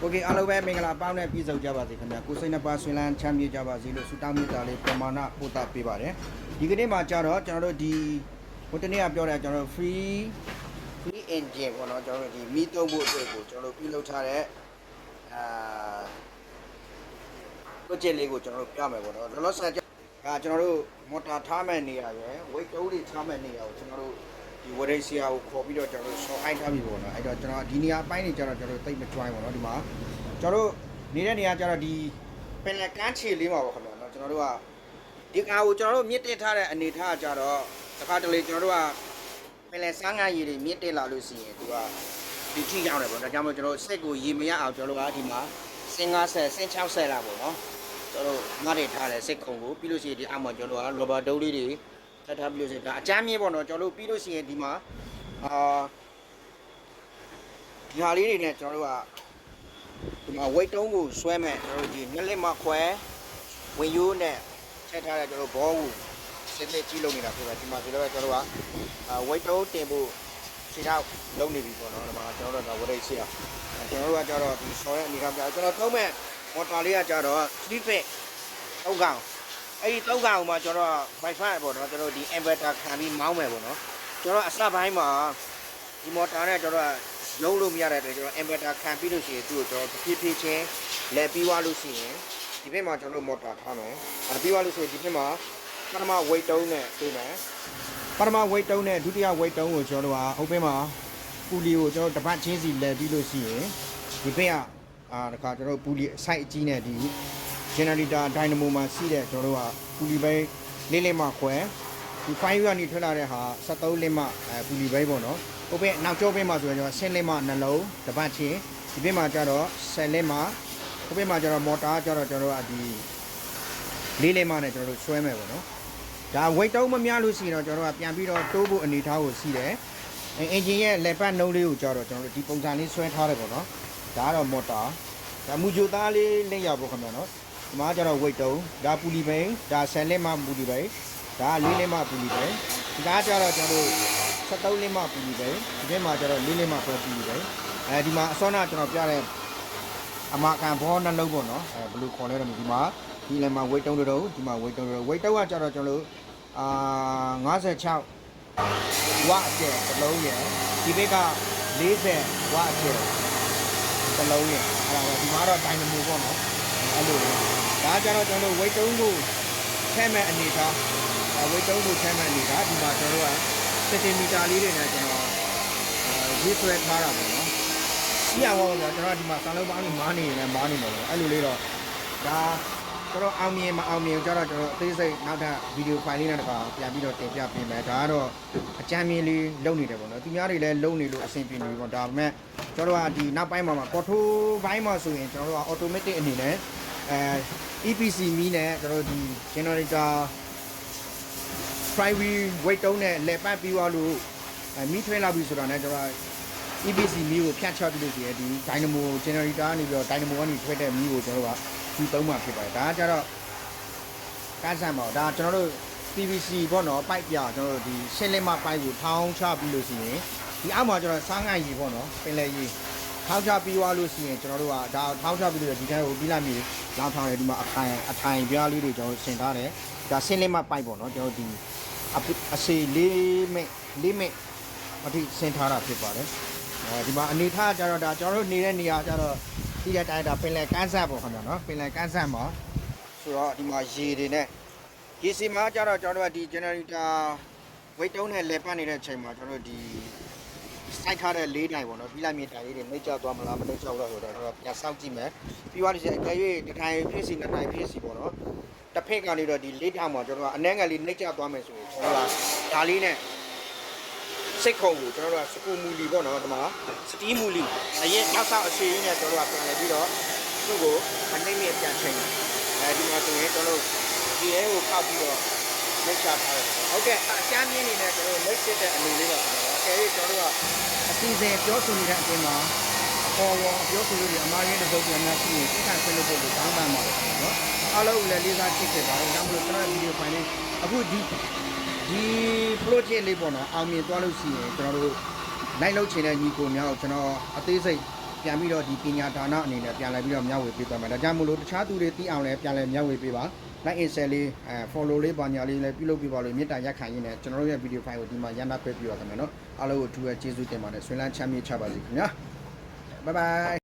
โอเคအားလုံးပဲမင်္ဂလာပေါင်းနဲ့ပြည့်စုံကြပါစေခင်ဗျာကိုစိတ်နှပါဆွေးလန်းချမ်းမြေ့ကြပါစေလို့ဆုတောင်းမေတ္တာလေးပမာဏပို့တာပေးပါတယ်ဒီကနေ့မှာကြတော့ကျွန်တော်တို့ဒီဟိုတနေ့ကပြောတဲ့ကျွန်တော်တို့ free free engine ပေါ့နော်ကျွန်တော်တို့ဒီမီးသုံးဖို့အတွက်ကိုကျွန်တော်တို့ပြုလုပ်ထားတဲ့အာ project လေးကိုကျွန်တော်တို့ပြမယ်ပေါ့နော်လောလောဆယ်ကကျွန်တော်တို့မော်တာထားမဲ့နေရရယ် weight တိုးတွေထားမဲ့နေရကိုကျွန်တော်တို့ ဒီဝရိတ်ဆရာကိုခေါ်ပြီးတော့ကျွန်တော်တို့ဆောင်းအိုင်းထားပြီပေါ့နော်အဲ့တော့ကျွန်တော်ဒီနေရာအပိုင်းနေကျတော့ကျွန်တော်တို့တိတ်မ join ပေါ့နော်ဒီမှာကျွန်တော်တို့နေတဲ့နေရာကျတော့ဒီပင်လယ်ကမ်းခြေလေးမှာပေါ့ခင်ဗျာနော်ကျွန်တော်တို့ကဒီကာကိုကျွန်တော်တို့မြင့်တက်ထားတဲ့အနေထားကကျတော့တစ်ခါတလေကျွန်တော်တို့ကပင်လယ်စမ်းငါရည်တွေမြင့်တက်လာလို့ရှိရင်သူကဒီထိရောက်တယ်ပေါ့ဒါကြောင့်မို့ကျွန်တော်တို့စိတ်ကိုရေမရအောင်ကျွန်တော်တို့ကဒီမှာစင်50စင်60လာပေါ့နော်ကျွန်တော်တို့ငှားတယ်ထားတယ်စိတ်ခုံကိုပြီးလို့ရှိရင်ဒီအောက်မှာကျွန်တော်တို့ကလော်ဘာဒုတ်လေးတွေ ထပ်ထားပြီးလို့ရှိရင်ဒါအချမ်းမြင့်ပေါ့နော်ကျွန်တော်တို့ပြီးလို့ရှိရင်ဒီမှာအာဒီဟာလေးတွေနဲ့ကျွန်တော်တို့ကဒီမှာ weight တုံးကိုဆွဲမဲ့ကျွန်တော်တို့ဒီနှစ်လက်မခွဲဝင်ရိုးနဲ့ထည့်ထားတဲ့ကျွန်တော်တို့ဘောကိုစစ်စစ်ကြီးလုပ်နေတာဖြစ်ပါတယ်ဒီမှာဆိုတော့ကျွန်တော်တို့ကအာ weight တုံးတင်ဖို့ခြေထောက်လုံးနေပြီပေါ့နော်ဒီမှာကျွန်တော်တို့ကဝရိတ်ရှိအောင်ကျွန်တော်တို့ကကြတော့ဒီဆော်ရဲ့အနေကပြကျွန်တော်သုံးမဲ့မော်တာလေးကကြတော့3 fit သုံးကောင် အဲ့ဒီသုံးကောင်မှာကျွန်တော် Wi-Fi ပေါ့နော်ကျွန်တော်ဒီ inverter ခံပြီးမောင်းမယ်ပေါ့နော်ကျွန်တော်အစပိုင်းမှာဒီမော်တာနဲ့ကျွန်တော်လုံးလို့မရတဲ့အတွက်ကျွန်တော် inverter ခံပြီးလို့ရှိရင်သူ့ကိုကျွန်တော်ဖြည်းဖြည်းချင်းလဲပြီးသွားလို့ရှိရင်ဒီဘက်မှာကျွန်တော်မော်တာထားမယ်အဲ့ပြီးသွားလို့ရှိရင်ဒီဘက်မှာပထမ weight တုံးနဲ့ပြီးမယ်ပထမ weight တုံးနဲ့ဒုတိယ weight တုံးကိုကျွန်တော်တို့ကအုပ်ဘက်မှာပူလီကိုကျွန်တော်တစ်ပတ်ချင်းစီလဲပြီးလို့ရှိရင်ဒီဘက်ကအာတခါကျွန်တော်ပူလီ site အကြီးနဲ့ဒီ generator dynamo မှာရှိတဲ့ကျွန်တော်တို့ကပူလီဘိန်းလေးလေးမှခွဲဒီ5ကနေထွက်လာတဲ့ဟာ73လေးမှအဲပူလီဘိန်းပေါ့နော်ဟိုဘက်နောက်ကျောဘက်မှာဆိုရင်ကျွန်တော်10လေးမှနှလုံးတစ်ပတ်ချင်းဒီဘက်မှာကျတော့10လေးမှဟိုဘက်မှာကျတော့မော်တာကျတော့ကျွန်တော်တို့ကဒီလေးလေးမှနဲ့ကျွန်တော်တို့ဆွဲမယ်ပေါ့နော်ဒါ weight တုံးမများလို့ရှိရင်တော့ကျွန်တော်တို့ကပြန်ပြီးတော့တိုးဖို့အနေထားကိုရှိတယ်အဲ engine ရဲ့ level နှုံးလေးကိုကျတော့ကျွန်တော်တို့ဒီပုံစံလေးဆွဲထားတယ်ပေါ့နော်ဒါကတော့မော်တာဒါမူဂျိုသားလေးလက်ရောက်ပေါ့ခင်ဗျာနော် ဒီမှာကျတော့ weight တုံးဒါပူလီဘိန်းဒါ10လက်မှပူလီဘိန်းဒါ4လက်မှပူလီဘိန်းဒီကားကျတော့ကျွန်တော်တို့73လက်မှပူလီဘိန်းဒီဘက်မှာကျတော့4လက်မှပဲပူလီဘိန်းအဲဒီမှာအစောနာကျွန်တော်ပြတဲ့အမကန်ဘောနှလုံးပေါ့နော်အဲဘယ်လိုခေါ်လဲတော့မသိဒီမှာဒီလည်းမှာ weight တုံးတုံးဒီမှာ weight တုံးတုံး weight တုံးကကျတော့ကျွန်တော်တို့အာ56ဝအကျယ်တစ်လုံးရယ်ဒီဘက်က40ဝအကျယ်တစ်လုံးရယ်အဲ့ဒါပဲဒီမှာတော့ dynamo ပေါ့နော်အဲ့လိုပဲ ဒါကြတော့ကျွန်တော်တို့ weight တုံးကိုထဲမဲ့အနေထားအဲ weight တုံးကိုထဲမဲ့အနေထားဒီမှာကျွန်တော်တို့ကစင်တီမီတာလေးတွေနဲ့ကျွန်တော်အဲရေးဆွဲထားတာပေါ့နော်ဒီအောင်ပေါ့ကျွန်တော်ဒီမှာစံလုံးပေါင်းနေမားနေနေမားနေမှာပေါ့အဲ့လိုလေးတော့ဒါကျွန်တော်အောင်မြင်မအောင်မြင်ကြတော့ကျွန်တော်အသေးစိတ်နောက်ထပ်ဗီဒီယိုဖိုင်လေးနဲ့တခါပြန်ပြီးတော့တင်ပြပေးမယ်ဒါကတော့အကြမ်းမြင်လေးလုပ်နေတယ်ပေါ့နော်သူများတွေလည်းလုပ်နေလို့အဆင်ပြေနေပြီပေါ့ဒါပေမဲ့ကျွန်တော်တို့ကဒီနောက်ပိုင်းမှာမှာကော်ထိုဘိုင်းမှာဆိုရင်ကျွန်တော်တို့က automatic အနေနဲ့ အဲ EPC မီးနဲ့ကျွန်တော်တို့ဒီ generator private weight တုံးနဲ့လေပတ်ပြီးသွားလို့အဲမီးထွဲလာပြီဆိုတာနဲ့ကျွန်တော်က EPC မီးကိုဖြတ်ချပြီးလို့ရှိရင်ဒီ dynamo generator ကနေပြီးတော့ dynamo ကနေထွက်တဲ့မီးကိုကျွန်တော်တို့ကဒီသုံးမှဖြစ်ပါတယ်ဒါကကြတော့ကန်းဆန်ပါဒါကျွန်တော်တို့ PVC ပေါ့နော်ပိုက်ပြကျွန်တော်တို့ဒီရှင်းလက်မပိုက်ကိုထောင်းချပြီးလို့ရှိရင်ဒီအောက်မှာကျွန်တော်စားငိုင်ကြီးပေါ့နော်ပင်လယ်ကြီးထောင်းချပြီးသွားလို့ရှိရင်ကျွန်တော်တို့ကဒါထောင်းချပြီးလို့ဒီထဲကိုပြီးလိုက်ပြီ လောင်းထောင်းတယ်ဒီမှာအထိုင်အထိုင်ပြားလေးတွေကျွန်တော်ဆင်ထားတယ်ဒါရှင်းလက်မပိုက်ပေါ့နော်ကျွန်တော်ဒီအပအစီလေးမိတ်လေးမိတ်အထိဆင်ထားတာဖြစ်ပါတယ်အဲဒီမှာအနေထားကြတော့ဒါကျွန်တော်တို့နေတဲ့နေရာကြတော့ဒီတဲ့တိုင်းဒါပင်လယ်ကန်းဆက်ပေါ့ခင်ဗျာနော်ပင်လယ်ကန်းဆက်မှာဆိုတော့ဒီမှာရေတွေနဲ့ဒီစီမှာကြတော့ကျွန်တော်တို့ကဒီ generator weight တုံးနဲ့လဲပတ်နေတဲ့အချိန်မှာကျွန်တော်တို့ဒီ စိုက်ထားတဲ့လေးတိုင်ပေါ့နော်ပြီးလိုက်မြေတိုင်လေးတွေနှိမ့်ကျသွားမလားမနှိမ့်ကျတော့ဆိုတော့ကျွန်တော်ပြန်စောင့်ကြည့်မယ်ပြီးသွားလို့ရှိရင်အကယ်၍ဒီတိုင်ဖြစ်စီနှစ်တိုင်ဖြစ်စီပေါ့နော်တစ်ဖက်ကနေတော့ဒီလေးထောင်မှာကျွန်တော်ကအနှဲငယ်လေးနှိမ့်ကျသွားမယ်ဆိုရင်ကျွန်တော်ကဒါလေးနဲ့စိတ်ခုံကိုကျွန်တော်တို့ကစကူမူလီပေါ့နော်ဒီမှာစတီးမူလီအရင်နောက်ဆောက်အစီအင်းနဲ့ကျွန်တော်တို့ကပြန်လဲပြီးတော့သူ့ကိုမနှိမ့်မြပြန်ချိန်တယ်အဲဒီမှာဆိုရင်ကျွန်တော်တို့ဒီအဲကိုခောက်ပြီးတော့လက်ချထားတယ်ဟုတ်ကဲ့အချမ်းမြင်းနေနဲ့ကျွန်တော်လက်စစ်တဲ့အနေလေးပါကျွန်တော်အက ယ်၍ကျွန်တော်တို့ကအစီအစဉ်ပြောဆိုနေတဲ့အပြင်မှာအပေါ်ဝပြောဆိုလို့ဒီအမားရင်းတဲ့ဒုက္ခများရှိရင်စိတ်ခံဆွေးနွေးဖို့ကိုတောင်းပန်ပါတယ်နော်အားလုံးလည်းလေးစားချစ်ခဲ့ပါတယ်ဒါမှမဟုတ်ကျွန်တော်ဗီဒီယိုဖိုင်လေးအခုဒီဒီ project လေးပေါ့နော်အောင်မြင်သွားလို့ရှိရင်ကျွန်တော်တို့လိုက်လုပ်ချင်တဲ့ညီကိုများကိုကျွန်တော်အသေးစိတ် ပြန်ပြီးတော့ဒီပညာဒါနအနေနဲ့ပြန်လဲပြီးတော့မျှဝေပေးသွားမယ်ဒါကြောင့်မို့လို့တခြားသူတွေသိအောင်လည်းပြန်လဲမျှဝေပေးပါ like and share လေးအဲ follow လေးပါညာလေးလည်းပြုလုပ်ပြပါလို့မေတ္တာရက်ခံရင်းနဲ့ကျွန်တော်တို့ရဲ့ video file ကိုဒီမှာရန်နာခွဲပြရခင်ဗျာနော်အားလုံးကိုအထူးပဲကျေးဇူးတင်ပါတယ်ဆွေးလန်းချမ်းမြေ့ချပါစေခင်ဗျာ bye bye